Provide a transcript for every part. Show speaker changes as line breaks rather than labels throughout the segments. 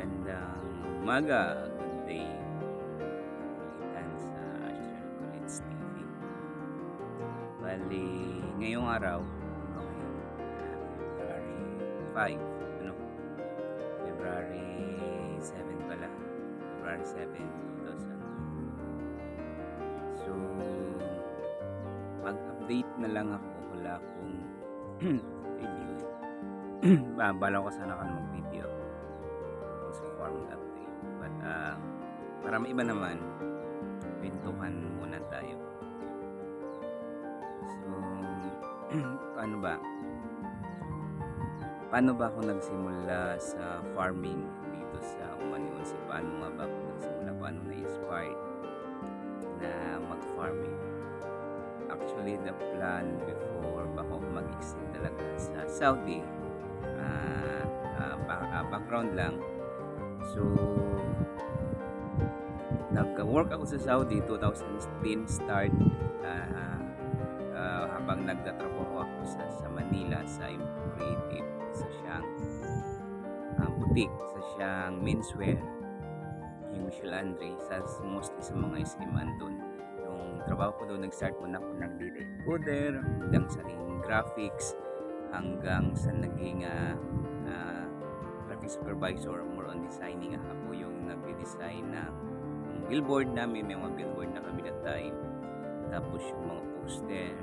Magandang umaga, good day. Kapitan sa Astral College TV. Bali, ngayong araw, okay, ah, February 5, ano? February 7 pala. February 7, 2000. So, mag-update na lang ako. Wala akong video eh. Bala ko sana ka mag-video farm update. But uh, para maiba naman, pintuhan muna tayo. So, ano ba? Paano ba ako nagsimula sa farming dito sa Umaniwasi? Paano nga ba ako nagsimula? Paano na-inspired na mag-farming? Actually, the plan before bago ako mag-exit talaga sa Saudi, ba- ah, background lang, So, nag-work ako sa Saudi 2016 start ah, ah, habang nagtatrabaho ako sa, sa Manila sa Creative sa siyang ah, boutique sa siyang menswear. Yung Andre sa mostly sa mga isiman doon yung trabaho ko doon nag-start muna ako ng data encoder hanggang sa naging graphics hanggang sa naging graphic supervisor more on designing. Ako yung nagde-design na yung billboard namin. May mga billboard na kami that time. Tapos yung mga poster.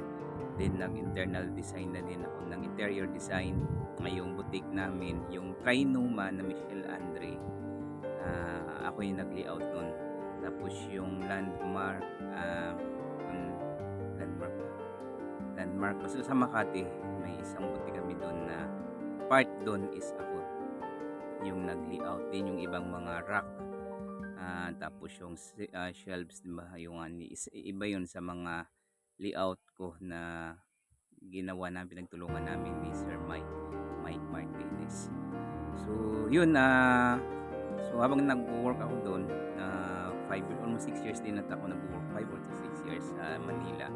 Then nag internal design na din ako. Ng interior design ngayong boutique namin. Yung Trinoma na Michelle Andre. Ah, ako yung nag-layout nun. Tapos yung landmark ah, yung landmark landmark kasi sa Makati may isang boutique kami doon na part doon is ako yung nag-layout din yung ibang mga rack. Ah, tapos yung ah, shelves di ba yung is- iba yun sa mga layout ko na ginawa namin pinagtulungan namin ni Sir Mike Mike Martinez. So yun na so habang nag-work ako doon na 5 almost 6 years din at ako nag-work 5 or 6 years sa Manila.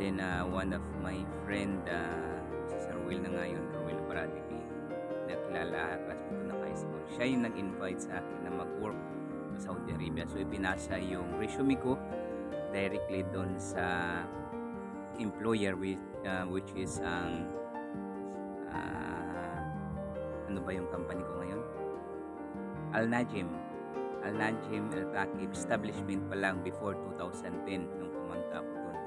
Then ah, one of my friend uh, si Sir Will na ngayon Will Bradipi nakilala classmate ko ng high school siya yung nag-invite sa akin na mag-work sa Saudi Arabia. So ipinasa yung resume ko directly doon sa employer which, uh, which is ang ah, ano ba yung company ko ngayon? Al Najim Al Najim Al Takib. Establishment pa lang before 2010 nung pumunta ako doon.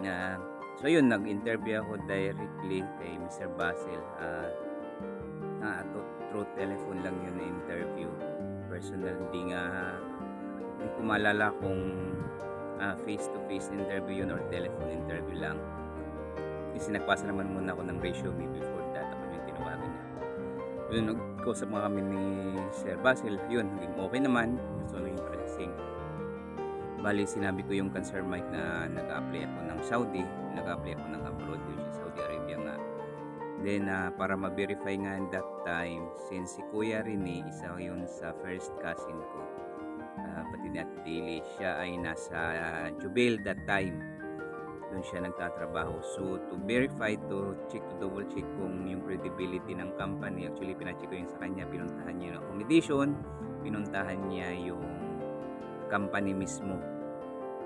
Na so yun nag-interview ako directly kay Mr. Basil na to- through telephone lang yun na interview. Personal hindi nga hindi ko maalala kung face to face interview yun or telephone interview lang. Kasi nagpasa naman muna ako ng resume before that ako yung tinawagan niya. Yun nag-usap mga kami ni Sir Basil. Yun naging okay naman. Gusto na yung processing bali sinabi ko yung cancer mic na nag-apply ako ng Saudi nag-apply ako ng abroad Then, ah, para ma-verify nga that time, since si Kuya Rene, isa yun sa first cousin ko, ah, pati ni Ate Daily, siya ay nasa uh, Jubail that time. Doon siya nagtatrabaho. So, to verify, to check, to double check kung yung credibility ng company, actually, pinacheck ko yun sa kanya, pinuntahan niya yung accommodation, pinuntahan niya yung company mismo,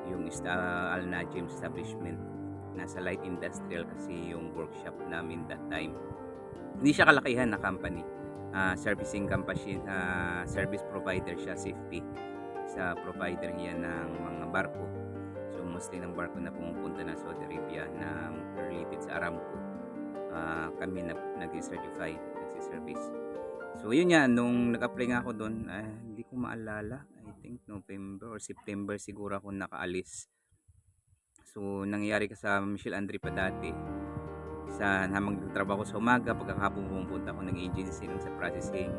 yung ista- Al Najim establishment nasa light industrial kasi yung workshop namin that time. Hindi siya kalakihan na company. Ah, servicing company, ah, service provider siya, safety. Sa provider yan ng mga barko. So mostly ng barko na pumupunta na Saudi Arabia na related sa Aramco. Ah, kami na nag-certify, nagsiservice. So yun nga, nung nag-apply nga ako doon, ah, hindi ko maalala. I think November or September siguro ako nakaalis. So, nangyayari ka sa Michelle Andre pa dati. Sa habang nagtatrabaho ko sa umaga, pagkakapon pumunta ako ng agency dun sa processing.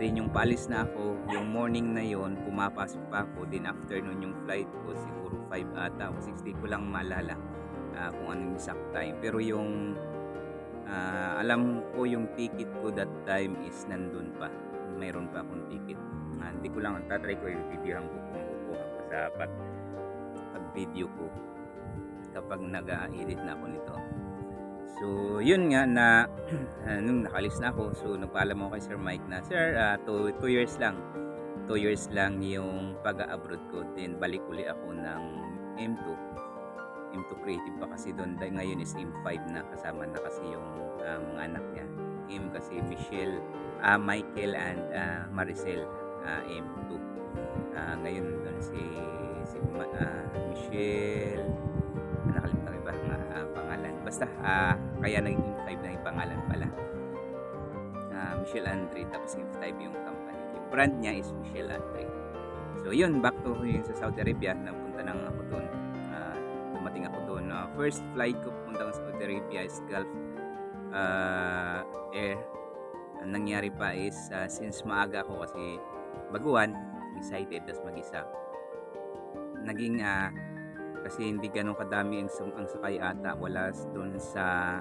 Then yung paalis na ako, yung morning na yon pumapasok pa ako. Then afternoon yung flight ko, siguro 5 ata o 60 ko lang malala ah, kung anong exact time. Pero yung ah, alam ko yung ticket ko that time is nandun pa. Mayroon pa akong ticket. Hindi ko lang, tatry ko yung videohan ko kung kukuha ko sa pag, pag video ko kapag nag-edit na ako nito. So, yun nga na ah, nung nakalis na ako, so nagpaalam ako kay Sir Mike na, Sir, 2 two, years lang. 2 years lang yung pag-abroad ko. Then, balik uli ako ng M2. M2 Creative pa kasi doon. Dahil ngayon is M5 na kasama na kasi yung ah, mga anak niya. M kasi Michelle, ah, Michael and ah, Maricel ah, M2. Ah, ngayon doon si, si ah, Michelle, Basta, ah, kaya naging 5 na yung pangalan pala. Ah, Michelle Andre, tapos yung 5 yung company. Yung brand niya is Michelle Andre. So yun, back to yung sa Saudi Arabia, napunta nang ako doon. Ah, dumating ako doon. Ah, first flight ko pupunta ko sa Saudi Arabia is Gulf ah, Air. Ang nangyari pa is, ah, since maaga ako kasi baguhan, excited, tas mag-isa. Naging, ah, kasi hindi ganun kadami ang, ang sakay ata wala doon sa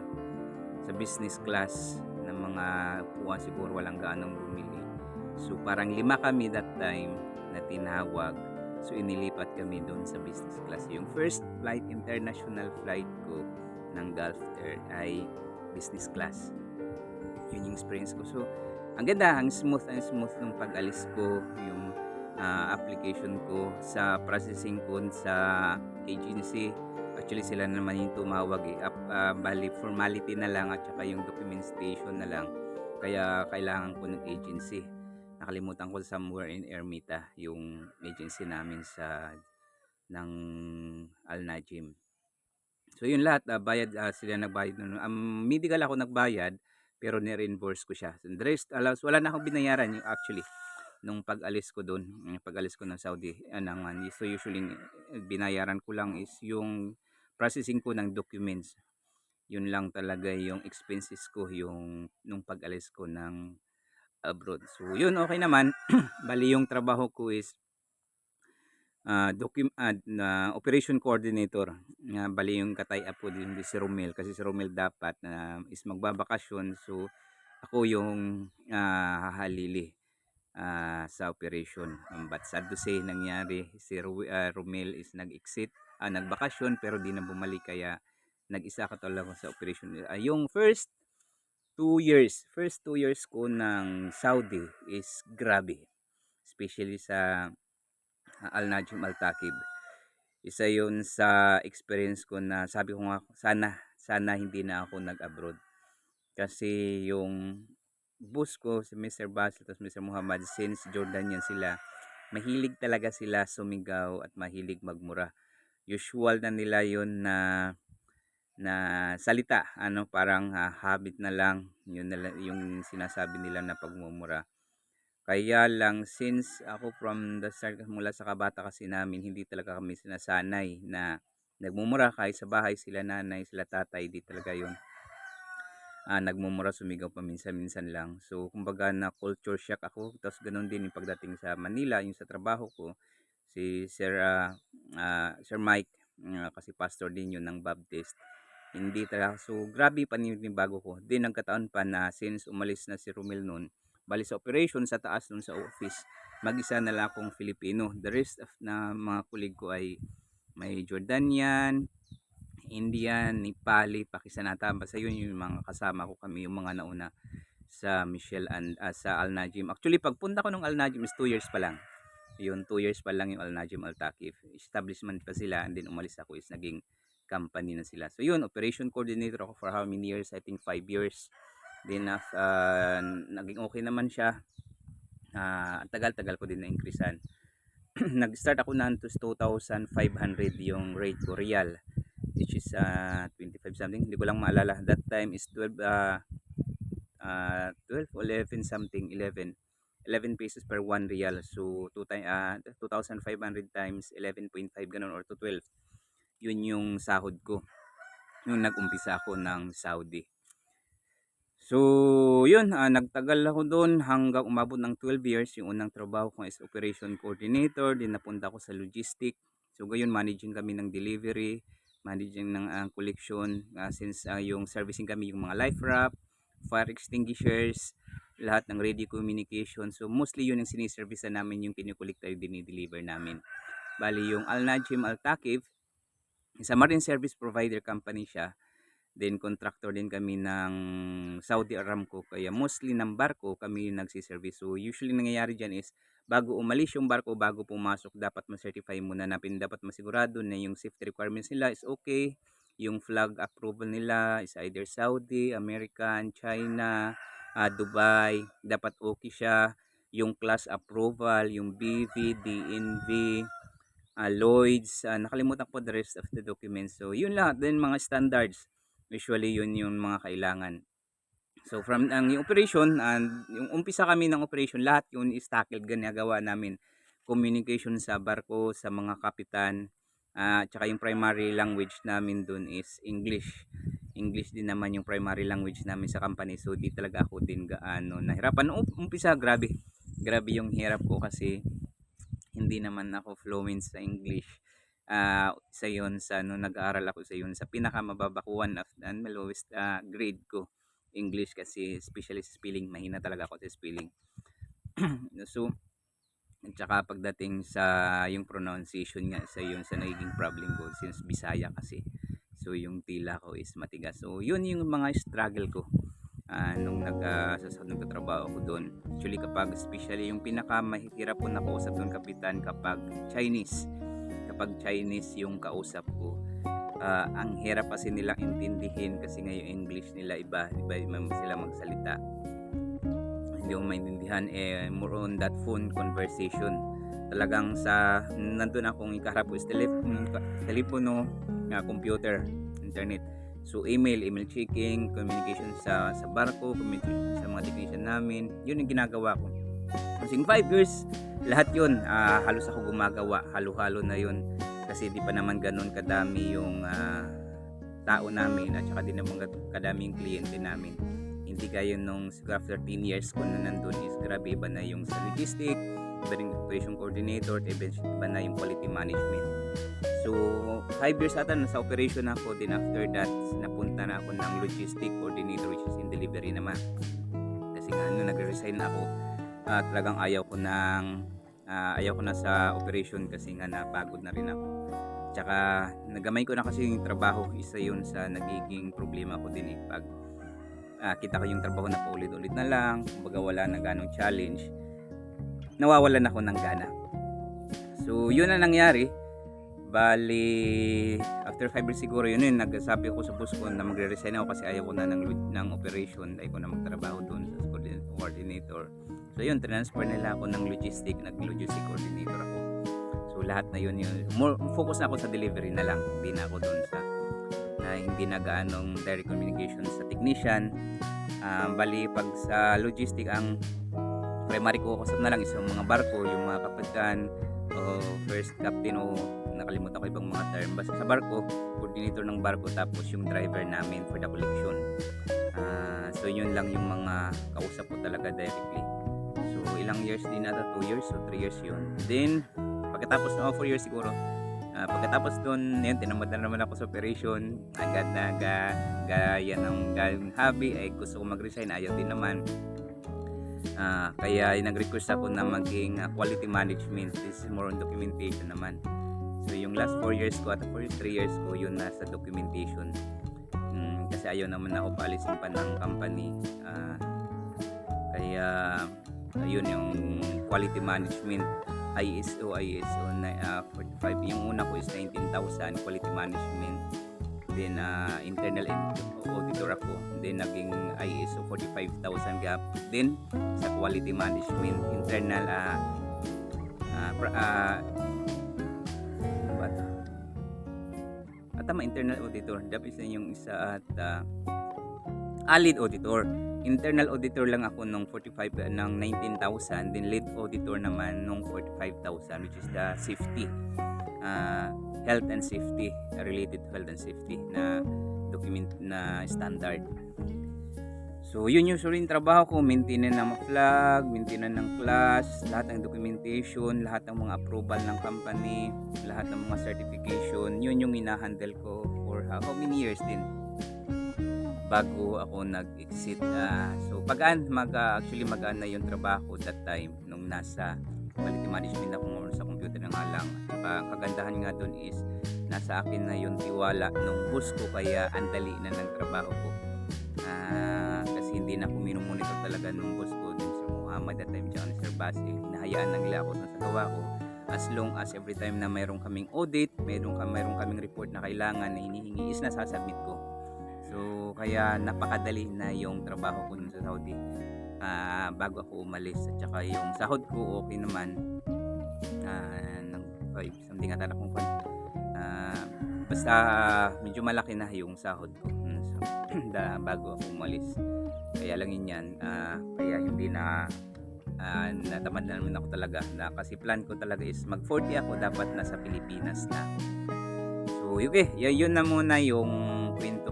sa business class ng mga upuan siguro walang gaanong bumili. So parang lima kami that time na tinawag. So inilipat kami doon sa business class. Yung first flight international flight ko ng Gulf Air ay business class. Yun yung experience ko. So ang ganda ang smooth ang smooth ng pag-alis ko yung ah, application ko sa processing ko sa agency. Actually sila naman yung tumawag eh. Ap, ah, bali formality na lang at saka yung documentation na lang. Kaya kailangan ko ng agency. Nakalimutan ko somewhere in Ermita yung agency namin sa ng Al Najim. So yun lahat ah, bayad ah, sila nagbayad nun. Um, medical ako nagbayad pero ni-reimburse ko siya. So, rest allowance, wala na akong binayaran yung actually nung pag-alis ko doon, yung pag-alis ko ng Saudi, uh, ng, ano, so usually eh, binayaran ko lang is yung processing ko ng documents. Yun lang talaga yung expenses ko yung nung pag-alis ko ng abroad. So yun okay naman. Bali yung trabaho ko is uh, docu- ah, na operation coordinator. nga bali yung katay-up din si Romel kasi si Romel dapat na is magbabakasyon. So ako yung ah, hahalili ah, sa operation. Um, but sad to say, nangyari, si Ru- ah, Romel is nag-exit, ah, nagbakasyon pero di na bumalik kaya nag-isa ka talaga sa operation. Ah, yung first two years, first two years ko ng Saudi is grabe. Especially sa ah, Al Najm Al Takib. Isa yun sa experience ko na sabi ko nga sana sana hindi na ako nag-abroad. Kasi yung boss ko si Mr. Basil at Mr. Muhammad since Jordanian sila mahilig talaga sila sumigaw at mahilig magmura usual na nila yon na na salita ano parang ah, habit na lang yun na yung sinasabi nila na pagmumura kaya lang since ako from the start mula sa kabata kasi namin hindi talaga kami sinasanay na nagmumura kahit sa bahay sila nanay sila tatay di talaga yun ah, nagmumura sumigaw paminsan-minsan lang. So, kumbaga na culture shock ako. Tapos ganun din yung pagdating sa Manila, yung sa trabaho ko. Si Sir, ah, ah, Sir Mike, ah, kasi pastor din yun ng Baptist. Hindi talaga. So, grabe pa yung bago ko. Din nagkataon pa na since umalis na si Romel noon, bali sa operation sa taas nun sa office, mag-isa na lang akong Filipino. The rest of na mga kulig ko ay may Jordanian, Indian, Nepali, Pakisanata. Basta yun yung mga kasama ko kami, yung mga nauna sa Michelle and ah, sa Al Najim. Actually, pagpunta ko ng Al Najim is 2 years pa lang. Yun, 2 years pa lang yung Al Najim Al Takif. Establishment pa sila and then umalis ako is naging company na sila. So yun, operation coordinator ako for how many years? I think 5 years. Then ah, naging okay naman siya. Ang tagal-tagal ko din na-increasean. Nag-start ako na 2,500 yung rate ko real which is uh, 25 something. Hindi ko lang maalala. That time is 12 uh, uh, 12 o 11 something 11 11 pesos per 1 real. So 2 time, uh, 2,500 times 11.5 ganun or to 12 yun yung sahod ko. Yung nag-umpisa ako ng Saudi. So yun ah, nagtagal ako doon hanggang umabot ng 12 years. Yung unang trabaho ko is operation coordinator. Din napunta ako sa logistic. So gayon managing kami ng delivery managing ng ah, collection ah, since ah, yung servicing kami yung mga life wrap, fire extinguishers, lahat ng ready communication. So mostly yun ang siniservice na namin yung kinukulikta yung dinideliver namin. Bali yung Al Najim Al Takif, isa marine service provider company siya. Then contractor din kami ng Saudi Aramco kaya mostly ng barko kami yung nagsiservice. So usually nangyayari dyan is bago umalis yung barko, bago pumasok, dapat ma-certify muna natin. Dapat masigurado na yung safety requirements nila is okay. Yung flag approval nila is either Saudi, American, China, ah, Dubai. Dapat okay siya. Yung class approval, yung BV, DNV, ah, Lloyds. ah, nakalimutan ko the rest of the documents. So yun lahat. Then mga standards. Usually yun yung mga kailangan. So from ang yung operation and yung umpisa kami ng operation lahat yun is tackled ginagawa namin communication sa barko sa mga kapitan at tsaka yung primary language namin dun is English. English din naman yung primary language namin sa company so di talaga ako din gaano nahirapan. Nung umpisa grabe grabe yung hirap ko kasi hindi naman ako fluent sa English. Ah isa yun sa no nag-aaral ako sa yun sa pinakamababa ko one of the lowest ah, grade ko English kasi especially spelling mahina talaga ako sa spelling. So at saka pagdating sa yung pronunciation nga sa yun sa nagiging problem ko since Bisaya kasi. So yung tila ko is matigas. So yun yung mga struggle ko ah, nung nag uh, sa nagtatrabaho ko doon. Actually kapag especially yung pinaka mahihirap ko na kausap doon kapitan kapag Chinese. Kapag Chinese yung kausap ko ah, ang hirap kasi nilang intindihin kasi nga yung English nila iba iba, sila magsalita. Hindi ko maintindihan eh more on that phone conversation. Talagang sa nandun akong ikaharap is telepono, telepono na computer internet. So email email checking communication sa sa barko communication sa mga technician namin yun yung ginagawa ko. Kasi 5 years lahat yun ah, halos ako gumagawa halo-halo na yun kasi di pa naman ganun kadami yung ah, tao namin at saka di naman kadami yung kliyente namin. Hindi gaya nung siguro after 10 years ko na nandun is grabe iba na yung sa logistic iba rin operation coordinator iba na yung quality management. So 5 years ata nasa operation ako then after that napunta na ako ng logistic coordinator which is in delivery naman. Kasi nga ano nagre-resign na ako ah, talagang ayaw ko ng ah, ayaw ko na sa operation kasi nga napagod na rin ako tsaka nagamay ko na kasi yung trabaho isa yun sa nagiging problema ko din eh. Pag ah, kita ko yung trabaho na paulit-ulit na lang kumbaga wala na ganong challenge nawawalan ako ng gana. So yun na nangyari. Bali after 5 years siguro yun yun nagsabi ako sa boss ko na magre-resign ako kasi ayaw ko na ng, ng operation ayaw ko na magtrabaho doon sa coordin- coordinator. So yun transfer nila ako ng logistic nag logistic coordinator ako so lahat na yun yun. More focus na ako sa delivery na lang. Hindi na ako doon sa na hindi na gaanong direct communication sa technician. Ah, bali pag sa logistic ang primary ko kusap na lang is yung mga barko yung mga kapitan o first captain o nakalimutan ko ibang mga term. Basta sa barko coordinator ng barko tapos yung driver namin for the collection. Ah, so yun lang yung mga kausap ko talaga directly. So ilang years din ata 2 years so 3 years yun. Then pagkatapos ng 4 years siguro Ah, pagkatapos doon, yun, tinamad na naman ako sa operation. Agad na ga, gaya ng gayong hobby, ay gusto ko mag-resign, ayaw din naman. Ah, kaya nag-request ako na maging ah, quality management is more on documentation naman. So yung last 4 years ko at 3 years ko yun nasa documentation. Mm, kasi ayaw naman ako paalisin pa ng company. Ah, kaya ayun yung quality management ISO ISO na ah, 45 yung una ko is 19,000 quality management. Then ah, internal aud- auditor ako. Then naging ISO 45,000 gap. Then sa quality management internal ah ah, pra- ah, what? At tama internal auditor. Dapat isa yung isa at ah, lead auditor. Internal auditor lang ako nung 45 ng 19,000 then lead auditor naman nung 45,000 which is the safety uh, health and safety uh, related to health and safety na document na standard. So yun usually yung trabaho ko. Maintenance ng flag maintenance ng class lahat ng documentation lahat ng mga approval ng company lahat ng mga certification. Yun yung inahandle ko for how, how many years din bago ako nag-exit. Ah, so pagaan, mag, ah, actually magaan na yung trabaho that time nung nasa quality management ako ngayon sa computer Good na nga lang. At saka ang kagandahan nga dun is nasa akin na yung tiwala nung boss ko kaya ang dali na ng trabaho ko. Ah, kasi hindi na ako minumonitor talaga nung boss ko Sir Muhammad at time ni Sir Basil. Hinahayaan lang nila ako sa gawa ko as long as every time na mayroong kaming audit, mayroong, ka, mayroong kaming report na kailangan na hinihingi is nasasubmit ko. So, kaya napakadali na yung trabaho ko sa Saudi ah, bago ako umalis. At saka yung sahod ko okay naman. Ah, ng 5, something at kung Ah, basta medyo malaki na yung sahod ko mm, so, da, bago ako umalis. Kaya lang yun yan. ah, kaya hindi na ah, natamad na naman ako talaga na kasi plan ko talaga is mag 40 ako dapat nasa Pilipinas na so okay yun, yun na muna yung kwento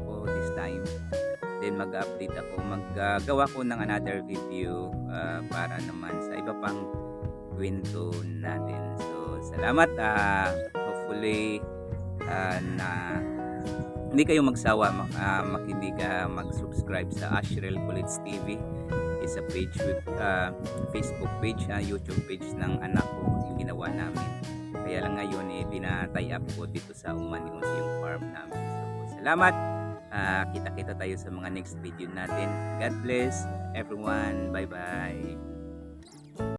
time then mag-update ako maggagawa ko ng another video ah, para naman sa iba pang kwento natin so salamat ah hopefully ah, na hindi kayo magsawa mak- ah, makinig ah, mag-subscribe sa Ashrel College TV is a page with ah, Facebook page, ah, YouTube page ng anak ko yung ginawa namin. Kaya lang ngayon eh dinatay up ko dito sa Umanios yung farm namin. So salamat. Ah, kita-kita tayo sa mga next video natin. God bless everyone. Bye-bye.